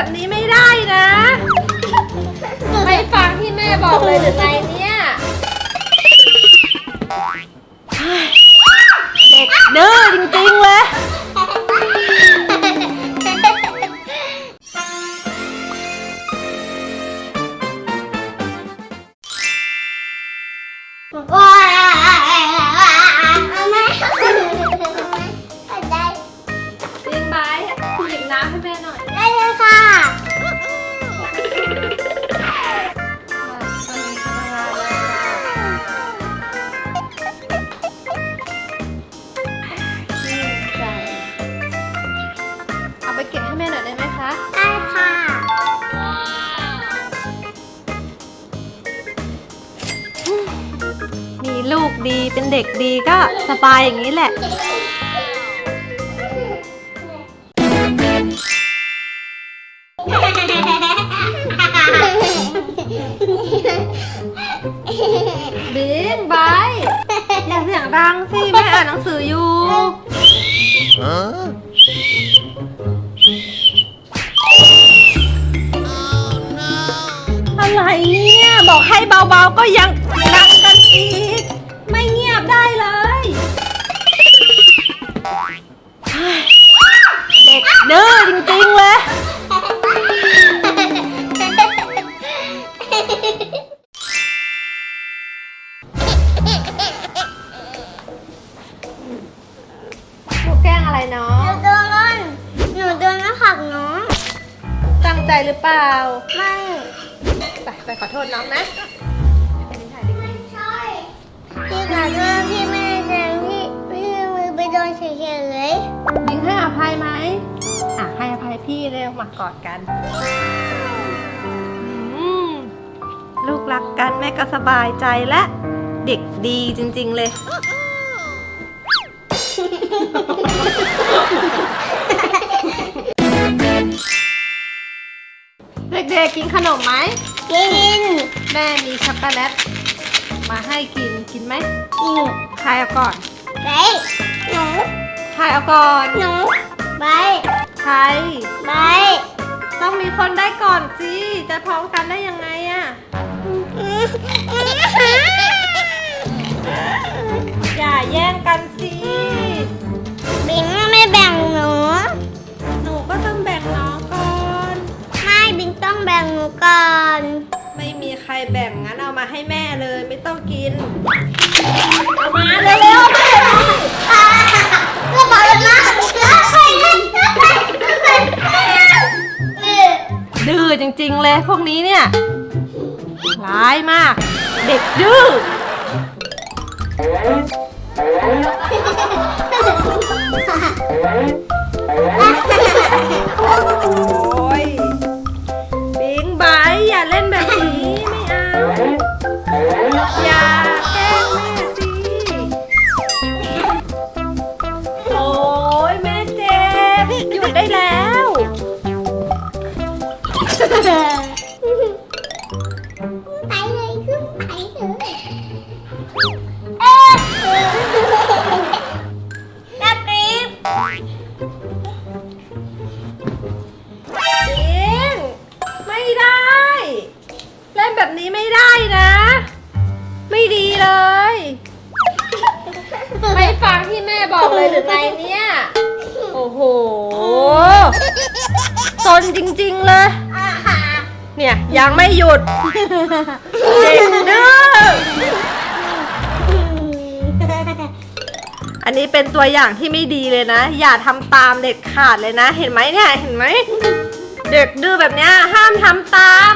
แบบนี้ไม่ได้นะไม่ฟังที่แม่บอกเลยหรือไงเนี่ยเด็กดื้อจริงๆเลยว้า ดีเป็นเด็กดีก็สบายอย่างนี้แหละ บิงบายอย่าเสียงดังสิแม่อ่านหนังสืออยู่อะไรเนี่ย บอกให้เบาๆก็ยังดังกันอีก บได้เลยเฮ้ยเด็กดื้อจริงๆเลยหนูแกล้งอะไรน้อหงนูโดนหนูโดนมาขักน้องตั้งใจหรือเปล่า ไม่ ไปไปขอโทษน้องนะ เฉยๆเลยบิงให้อภัยไหมอะให้อภัยพี่เร็วมากอดกันอืมลูกรักกันแม่ก็สบายใจและเด็กดีจริงๆเลย เด็กๆกินขนมไหม กินแม่มีช็อกโกแลตมาให้กินกินไหมกินใครเอาก่อนไปหนูใคร เอาก่อน หนูไปใครไปต้องมีคนได้ก่อนสิ จะพร้อมกันได้ยังไงอะอย่าแย่งกันสิ บิงไม่แบ่งหนู หนูก็ต้องแบ่งน้องก่อน ไม่บิงต้องแบ่งหนูก่อน ไม่มีใครแบ่งงั้นเอามาให้แม่เลยไม่ต้องกิน เอามาเร็วๆ ริง ๆ เลยพวกนี้เนี่ย ร้ายมาก เด็กดื้อ ไปเลยขึ้นไปเลยเอ๊ะนักกรีบปิงไม่ได้ เล่นแบบนี้ไม่ได้นะ ไม่ดีเลย ไม่ฟังที่แม่บอกเลยหรือไงเนี่ย โอ้โห ซนจริง ๆ เลยอ่าฮะ เนี่ยยังไม่หยุดเด็กดื้ออันนี้เป็นตัวอย่างที่ไม่ดีเลยนะ อย่าทำตามเด็ดขาดเลยนะ เห็นไหมเนี่ยเห็นไหม เด็กดื้อแบบเนี้ยห้ามทำตาม